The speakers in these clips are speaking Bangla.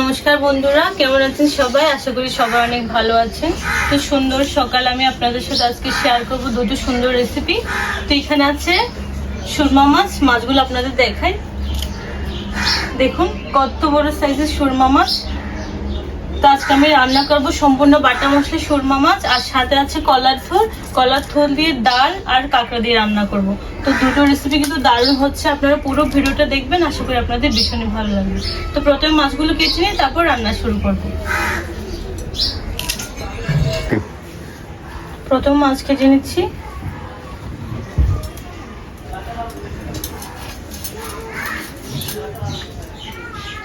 নমস্কার বন্ধুরা, কেমন আছেন সবাই? আশা করি সবাই অনেক ভালো আছেন। তো সুন্দর সকাল, আমি আপনাদের সাথে আজকে শেয়ার করব দুটো সুন্দর রেসিপি তো এখানে আছে সুরমা মাছ, মাছগুলো আপনাদের দেখাই। দেখুন, কত বড় সাইজের সুরমা মাছ। তো আজকে আমি রান্না করব সম্পূর্ণ বাটা মশলা সুরমা মাছ, আর সাথে আছে কলার থোল। কলার থোল দিয়ে ডাল আর কাঁকড়া দিয়ে রান্না করব। তো দুটো রেসিপি কিন্তু দারুণ হচ্ছে, আপনারা পুরো ভিডিওটা দেখবেন, আশা করি আপনাদের ভীষণই ভালো লাগবে। তো প্রথমে মাছগুলো কেটে নিয়ে তারপর রান্না শুরু করব। প্রথম মাছ কেটে নিচ্ছি।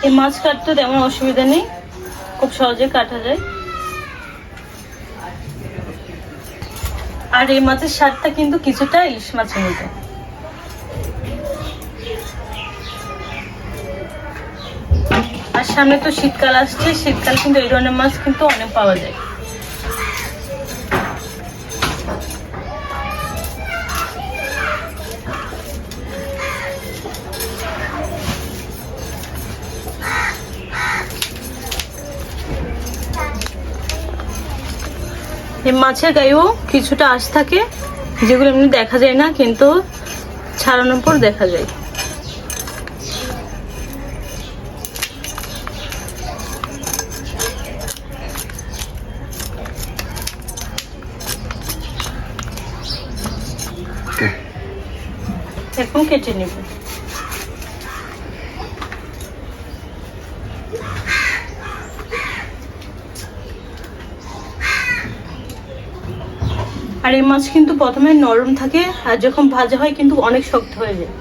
এই মাছ কাটতে তেমন অসুবিধা নেই। খুব সহজে কাটা যায়। আর এই মাছের স্বাদটা কিন্তু কিছুটা ইলিশ মাছের মতো। আর সামনে তো শীতকাল আসছে, শীতকাল কিন্তু এই ধরনের মাছ কিন্তু অনেক পাওয়া যায়। এই মাছের গায়েও কিছুটা আঁশ থাকে যেগুলো এমনি দেখা যায় না কিন্তু ছাড়ানোর পর দেখা যায়। এখন কেটে নেব। আর এই মাছ কিন্তু প্রথমে নরম থাকে, আর যখন ভাজা হয় কিন্তু অনেক শক্ত হয়ে যায়।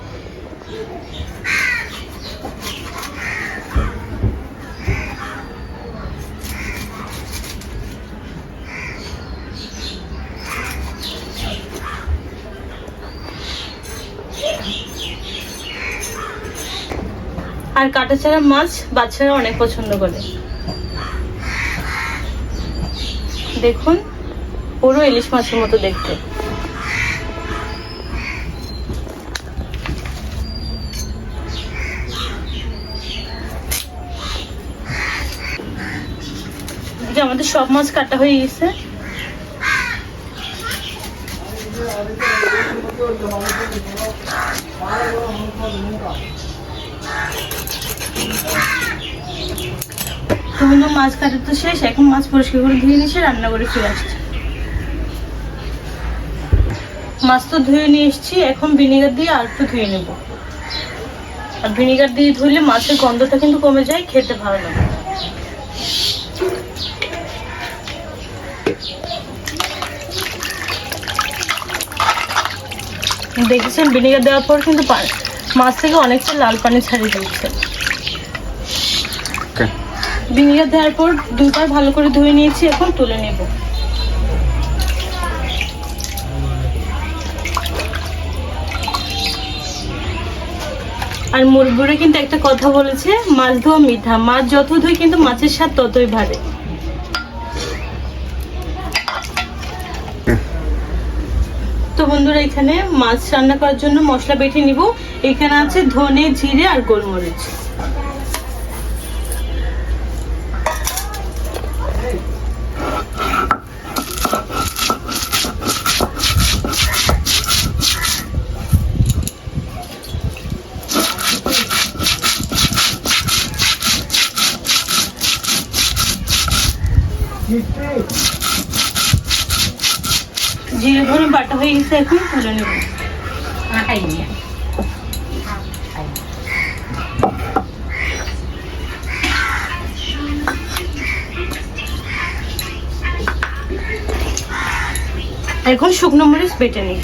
আর কাটা ছাড়া মাছ বাচ্চারা অনেক পছন্দ করে। দেখুন পুরো ইলিশ মাছের মতো দেখতে। আমাদের সব মাছ কাটা হয়ে গেছে। তুমি তো মাছ কাটা তো শেষ, এখন মাছ পরিষ্কার করে ধুয়ে নিয়েছে রান্না করে ফিরে আসছে। মাছ তো ধুয়ে নিয়ে এসেছি এখন ভিনেগার দিয়ে আর একটু ধুয়ে নেব। আর ভিনেগার দিয়ে ধুলে মাছের গন্ধটা কিন্তু কমে যায় খেতে ভালো লাগে। দেখেছেন ভিনেগার দেওয়ার পর কিন্তু মাছ থেকে অনেকটা লাল পানি ছাড়িয়ে দিচ্ছে ভিনেগার দেওয়ার পর দুবার ভালো করে ধুয়ে নিয়েছি এখন তুলে নেব। আর মুরগুরে কিন্তু একটা কথা বলেছে, মাছ ধোয়া মিঠা। মাছ যত ধুই কিন্তু মাছের স্বাদ ততই ভারে তো বন্ধুরা, এখানে মাছ রান্না করার জন্য মশলা বেটে নিব। এখানে আছে ধনে, জিরে আর গোলমরিচ। জিরে ধরে বাটা হয়ে গেছে এখন তুলে নেব এখন শুকনো মরিচ বেটে নিই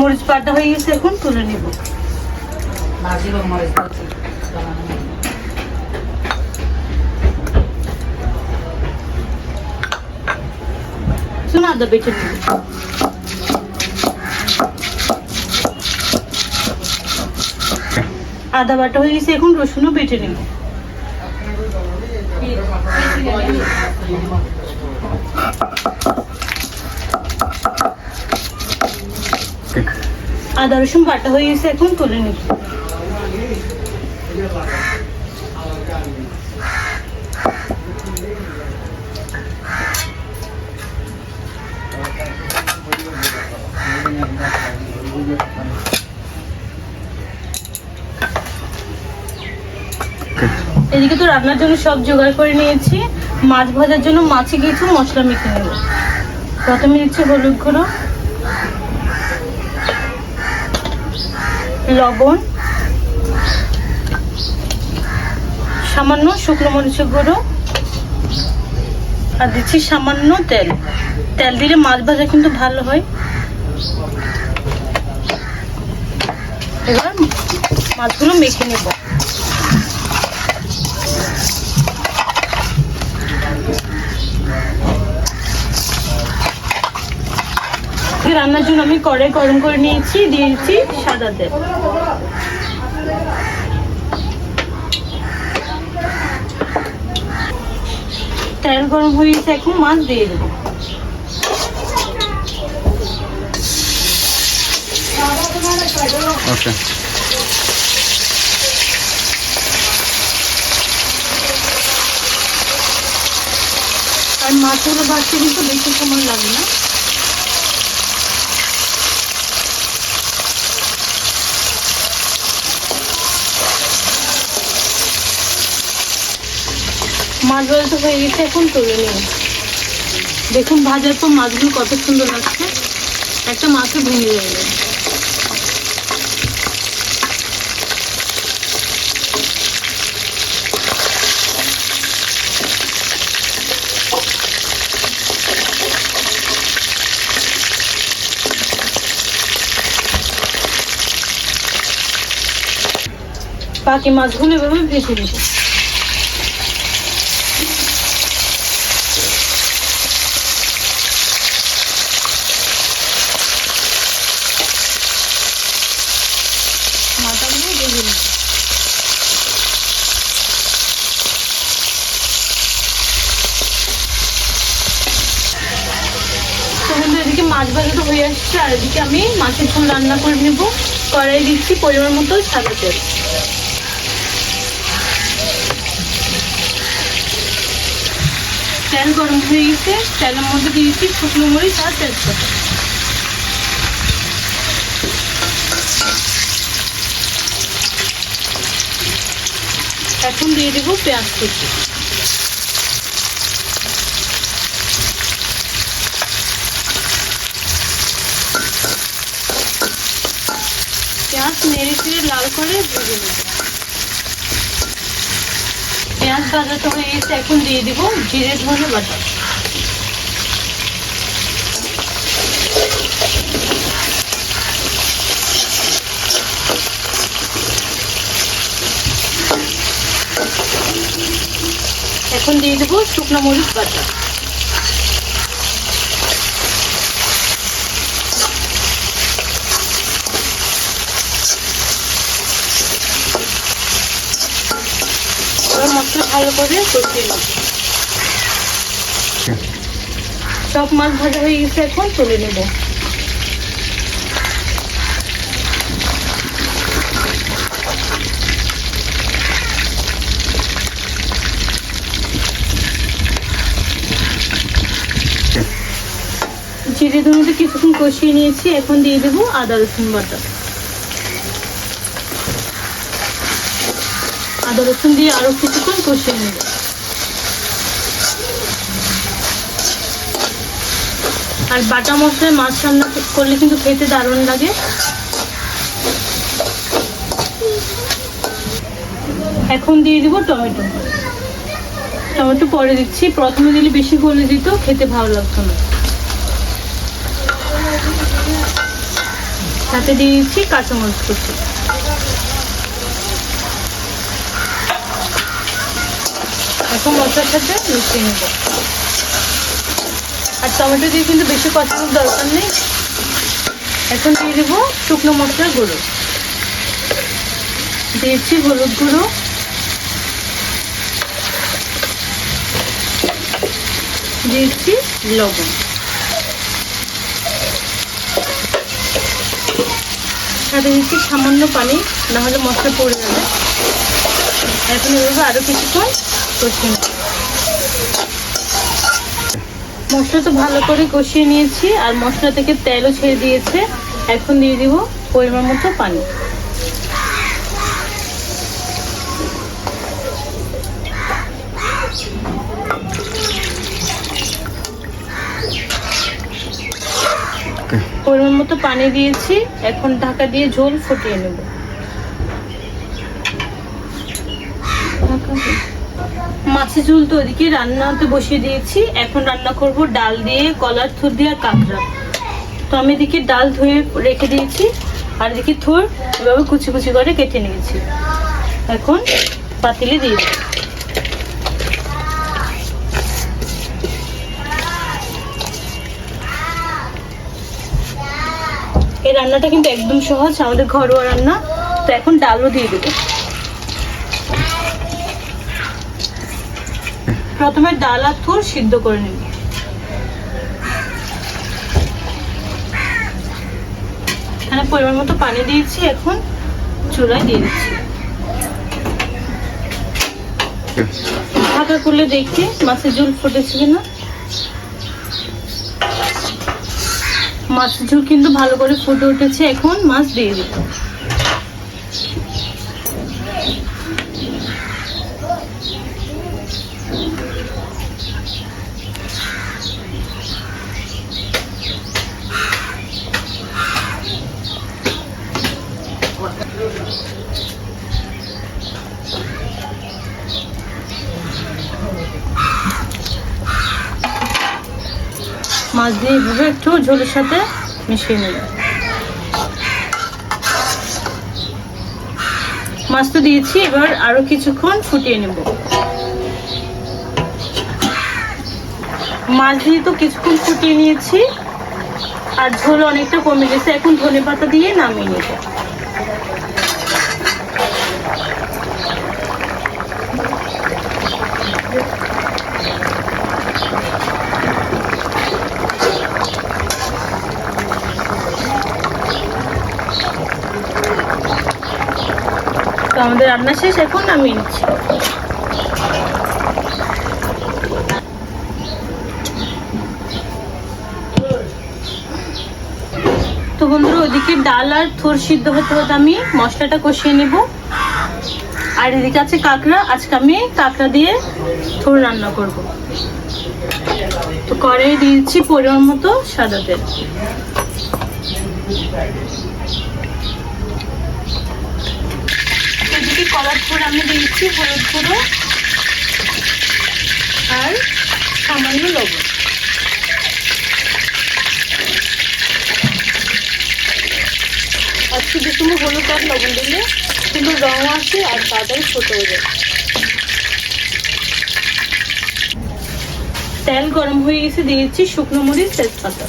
মরিচ বাটা হয়ে গেছে এখন তুলে নিব মরিচ ভাজি শুনো আদা বেটে নিব আদা বাটা হয়ে গেছে এখন রসুনও বেটে নেব আদা রসুন বাটা হয়ে গেছে, এখন তুলে নিব এদিকে তো রান্নার জন্য সব জোগাড় করে নিয়েছি। মাছ ভাজার জন্য মাছে কিছু মশলা মেখে নেব। প্রথমে দিচ্ছি হলুদ গুঁড়ো। লবণ, সামান্য শুকনো মরিচের গুঁড়ো, আর দিচ্ছি সামান্য তেল। তেল দিলে মাছ ভাজা কিন্তু ভালো হয়। এবার মাছগুলো মেখে নেব। রান্নার জন্য আমি কড়াই গরম করে নিয়েছি দিয়েছি সাদা তেল। তেল গরম হয়ে গেছে এখন মাছ দিয়ে দেবো। ওকে। আর মাছগুলো ভাজতে কিন্তু বেশি সময় লাগে না। মাছ ভাজা হয়ে গেছে, এখন তুলে নিন দেখুন ভাজার পর মাছগুলো কত সুন্দর লাগছে। একটা মাছও ভেঙে যাবে বাকি মাছগুলো এভাবে ভেজে দেবো মাথাগুলো ভেজে নেব তো বন্ধু, এদিকে মাছ ভাজা তো হয়ে আসছে আর এদিকে আমি মাছের ঝোল রান্না করে নেব। কড়াই দিচ্ছি পরিমাণ মতো সাদা তেল। তেল গরম হয়ে গেছে। তেলের মধ্যে দিয়েছি শুকনো মরিচ আর তেজপাতা। এখন দিয়ে দেবো পেঁয়াজ কুচি পেঁয়াজ নেড়ে চেড়ে লাল করে ভেজে নেব। পেঁয়াজ ভাজাটা হয়ে গেছে, এখন দিয়ে দিব জিরে ধনে বাটা। এখন দিয়ে দেবো শুকনো মরিচ বাটা এবার মশলা ভালো করে কষিয়ে নেব। সব মাছ ভাজা হয়ে গেছে এখন, তুলে নেব। জিরে ধনেতে কিছুক্ষণ কষিয়ে নিয়েছি, এখন দিয়ে দেবো আদা রসুন বাটা। আদা রসুন দিয়ে আরও কিছুক্ষণ কষিয়ে নেব আর বাটা মশলায় মাছ রান্না করলে কিন্তু খেতে দারুণ লাগে। এখন দিয়ে দিব টমেটো। টমেটো পরে দিচ্ছি। প্রথমে দিলে বেশি গলে দিত খেতে ভালো লাগতো না। সাথে দিয়ে দিচ্ছি কাঁচামরিচ কুচি। এখন মশলার সাথে মিশিয়ে নেব। আর টমেটো দিয়ে কিন্তু বেশি কষানোর দরকার নেই। এখন দিয়ে দেবো শুকনো মশলার গুঁড়ো। দিয়েছি হলুদ গুঁড়ো। দিয়েছি লবণ। সাথে দিচ্ছি সামান্য পানি, নাহলে মশলা পড়ে যাবে। এখন এভাবে আরও কিছুক্ষণ কষিয়ে মশলা তো ভালো করে কষিয়ে নিয়েছি আর মশলা থেকে তেলও ছেড়ে দিয়েছে। এখন দিয়ে দিব পরিমাণ মতো পানি। পরিমাণ মতো পানি দিয়েছি এখন ঢাকা দিয়ে ঝোল ফুটিয়ে নেব। মাছের ঝোল তো ওদিকে রান্নাতে বসিয়ে দিয়েছি। এখন রান্না করব ডাল দিয়ে কলার থুর দিয়ে আর কাঁকড়া। তো আমি এদিকে ডাল ধুয়ে রেখে দিয়েছি, আর এদিকে থুর এভাবে কুচি কুচি করে কেটে নিয়েছি। এখন পাতিলে দিয়ে এই রান্নাটা কিন্তু একদম সহজ, আমাদের ঘরোয়া রান্না। তো এখন ডালও দিয়ে দেবো। প্রথমে ডাল আর থুর সিদ্ধ করে নেব। এখানে পরিমাণ মতো পানি দিয়েছি, এখন চুলায় দিয়ে দিচ্ছি। ঢাকা করলে দেখি, মাছের ঝোল ফুটেছে কিনা। মাছের ঝোল কিন্তু ভালো করে ফুটে উঠেছে, এখন মাছ দিয়ে দিব মাছ দিয়ে এভাবে একটু ঝোলের সাথে মিশিয়ে নেব। মাছ তো দিয়েছি, এবার আরও কিছুক্ষণ ফুটিয়ে নেব। মাছ দিয়ে তো কিছুক্ষণ ফুটিয়ে নিয়েছি, আর ঝোল অনেকটা কমে গেছে, এখন ধনে পাতা দিয়ে নামিয়ে নেব। আমাদের রান্না শেষ, এখন নামিয়ে নিচ্ছি। তো বন্ধুরা ওদিকে ডাল আর থোর সিদ্ধ হতে হতে আমি মশলাটা কষিয়ে নেব। আর এদিকে আছে কাঁকড়া, আজকে আমি কাঁকড়া দিয়ে থোর রান্না করব। তো কড়াই দিয়েছি পরিমাণ মতো সাদা তেল। কলার থোর আমি দিয়েছি, হলুদ গুঁড়ো আর সামান্য লবণ। আজকে যে সময় হলুদ আর লবণ দিলে কিন্তু রং আসে আর তাড়াতাড়ি ছোট হয়ে যায়। তেল গরম হয়ে গেছে, দিয়েছি শুকনো মরিচ, তেজপাতা।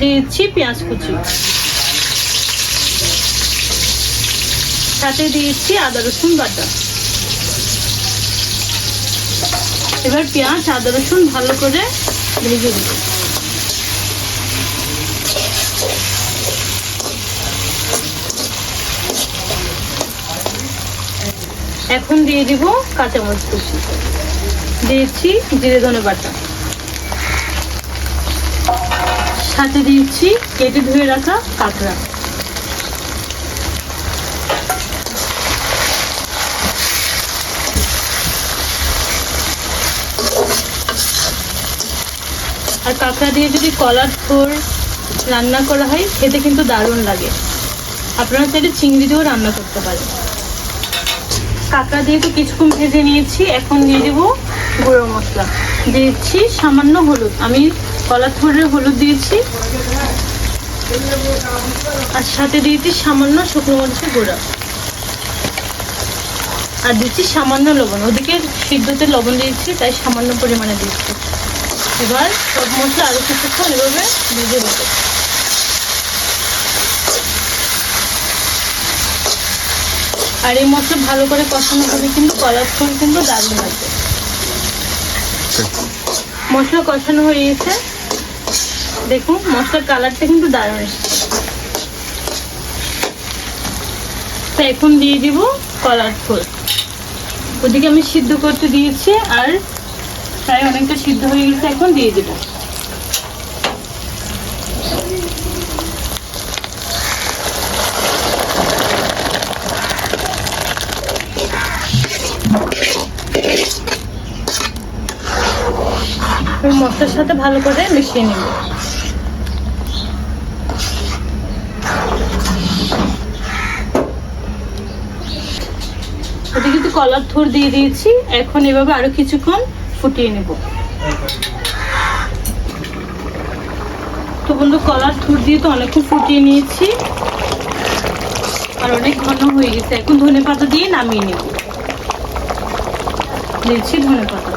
দিয়েছি পেঁয়াজ কুচি। সাথে দিয়েছি আদা রসুন বাটা। এবার পেঁয়াজ, আদা রসুন ভালো করে ভেজে দিব এখন দিয়ে দিব কাঁচামরিচ কুচি। দিয়েছি জিরে ধনে বাটা। সাথে দিয়েছি কেটে ধুয়ে রাখা কাঁকড়া। আর কাঁকড়া দিয়ে যদি কলার থোর রান্না করা হয়, খেতে কিন্তু দারুণ লাগে। আপনারা চাইলে চিংড়ি দিয়েও রান্না করতে পারেন। কাঁকড়া দিয়ে তো কিছুক্ষণ ভেজে নিয়েছি, এখন দিয়ে দেবো গুঁড়ো মশলা। দিয়েছি সামান্য হলুদ। আমি কলার থোরের হলুদ দিয়েছি। আর সাথে দিয়েছি সামান্য শুকনো মরিচের গুঁড়া। আর দিচ্ছি সামান্য লবণ। ওদিকে সিদ্ধতে লবণ দিয়েছি তাই সামান্য পরিমাণে দিচ্ছি। এবার সব মশলা আরও কিছুক্ষণ এভাবে ভেজে নেব। আর এই মশলা ভালো করে কষানো হবে কিন্তু কলার ফুল কিন্তু দারুণ লাগবে। মশলা কষানো হয়ে গেছে। দেখুন, মশলার কালারটা কিন্তু দারুণ এসেছে। এখন দিয়ে দিব কলার ফুল। ওদিকে আমি সিদ্ধ করতে দিয়েছি আর প্রায় অনেকটা সিদ্ধ হয়ে গেছে, এখন দিয়ে দেবো। মশলার সাথে ভালো করে মিশিয়ে নেব। কলার থুর দিয়ে দিয়েছি। এখন এভাবে আরও কিছুক্ষণ ফুটিয়ে নেব। তো বন্ধু কলার থুর দিয়ে তো অনেকক্ষণ ফুটিয়ে নিয়েছি। আর অনেক ঘন হয়ে গেছে। এখন ধনে পাতা দিয়ে নামিয়ে নেব। দিচ্ছি ধনে পাতা।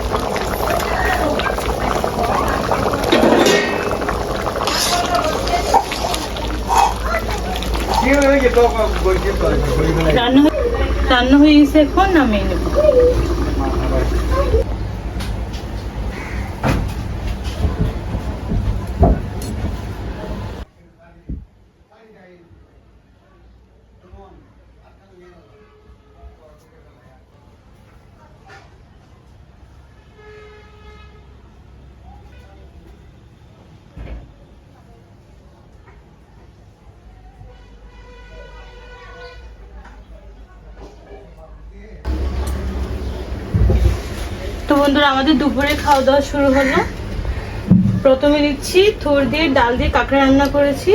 রান্না রান্না হয়ে গেছে এখন নামিয়ে নেব। বন্ধুরা, আমাদের দুপুরে খাওয়া দাওয়া শুরু হলো। প্রথমে দিচ্ছি থোর দিয়ে ডাল দিয়ে কাঁকড়া রান্না করেছি।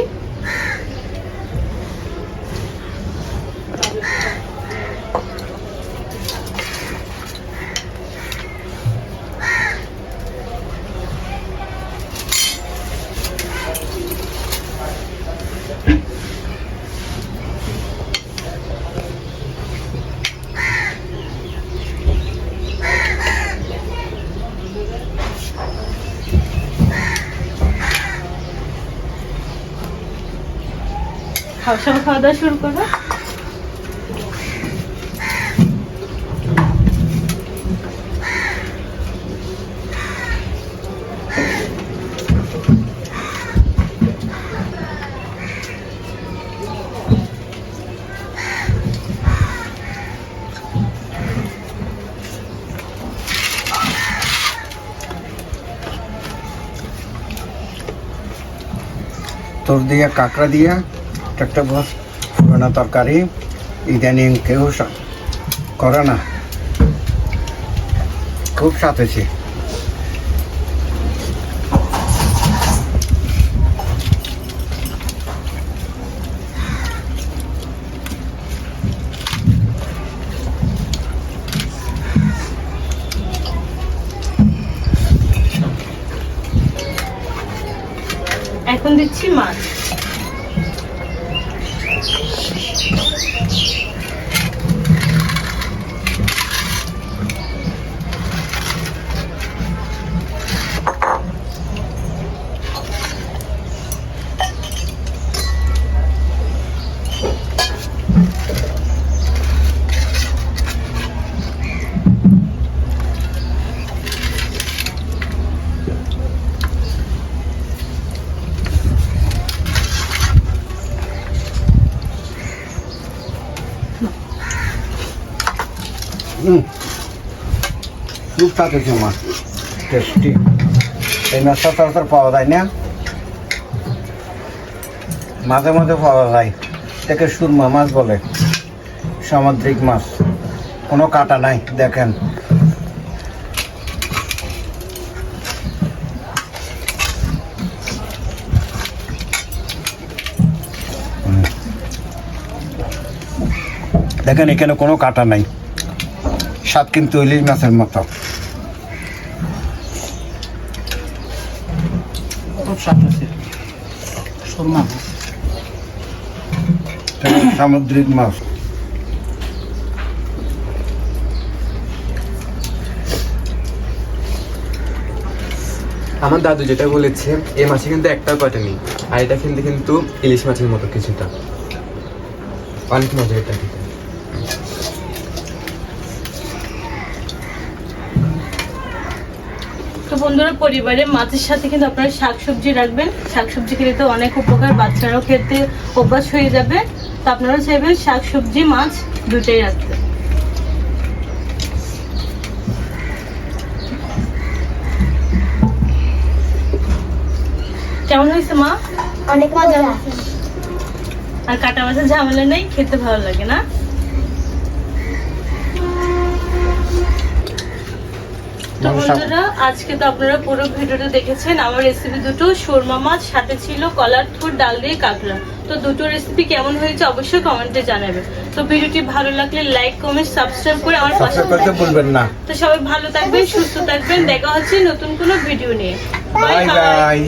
সব খাওয়া দাওয়া শুরু করো। তোর দিয়া কাঁকড়া দিয়া একটা বস পুরোনো তরকারি ইদানিং কেউ করে না খুব স্বাদ হয়েছে। এখন দিচ্ছি মাছ। খুব হয়েছে মাছ টেস্টি এই মাছ সচরাচর পাওয়া যায় না। মাঝে মাঝে পাওয়া যায়। এটাকে সুরমা মাছ বলে। সামুদ্রিক মাছ। কোনো কাটা নাই দেখেন। দেখেন এখানে কোনো কাটা নাই। স্বাদ কিন্তু ইলিশ মাছের মতো। সামুদ্রিক মাছ। আমার দাদু যেটা বলেছে এই মাছে কিন্তু একটাও কাটে নেই আর এটা কিন্তু কিন্তু ইলিশ মাছের মতো কিছুটা। অনেক মজা এটা খেতে তো বন্ধুরা পরিবারে মাছের সাথে কিন্তু আপনারা শাকসবজি রাখবেন। শাকসবজি খেলে তো অনেক উপকার বাচ্চারাও খেতে অভ্যাস হয়ে যাবে। তো আপনারাও চাইবেন শাকসবজি মাছ দুটোই রাখতে। কেমন হয়েছে মা? অনেক মজা। আর কাটা মাছের ঝামেলা নেই খেতে ভালো লাগে না? তো বন্ধুরা আজকে তো আপনারা পুরো ভিডিওটা দেখেছেন। আমার রেসিপি দুটো সুরমা মাছ সাথে ছিল কলার থুর ডাল দিয়ে কাঁকড়া। তো দুটো রেসিপি কেমন হয়েছে অবশ্যই কমেন্টে জানাবেন। তো ভিডিওটি ভালো লাগলে লাইক কমেন্ট সাবস্ক্রাইব করে আমার পাশে বলবেন না। তো সবাই ভালো থাকবেন সুস্থ থাকবেন। দেখা হচ্ছে নতুন কোনো ভিডিও নিয়ে। Bye bye bye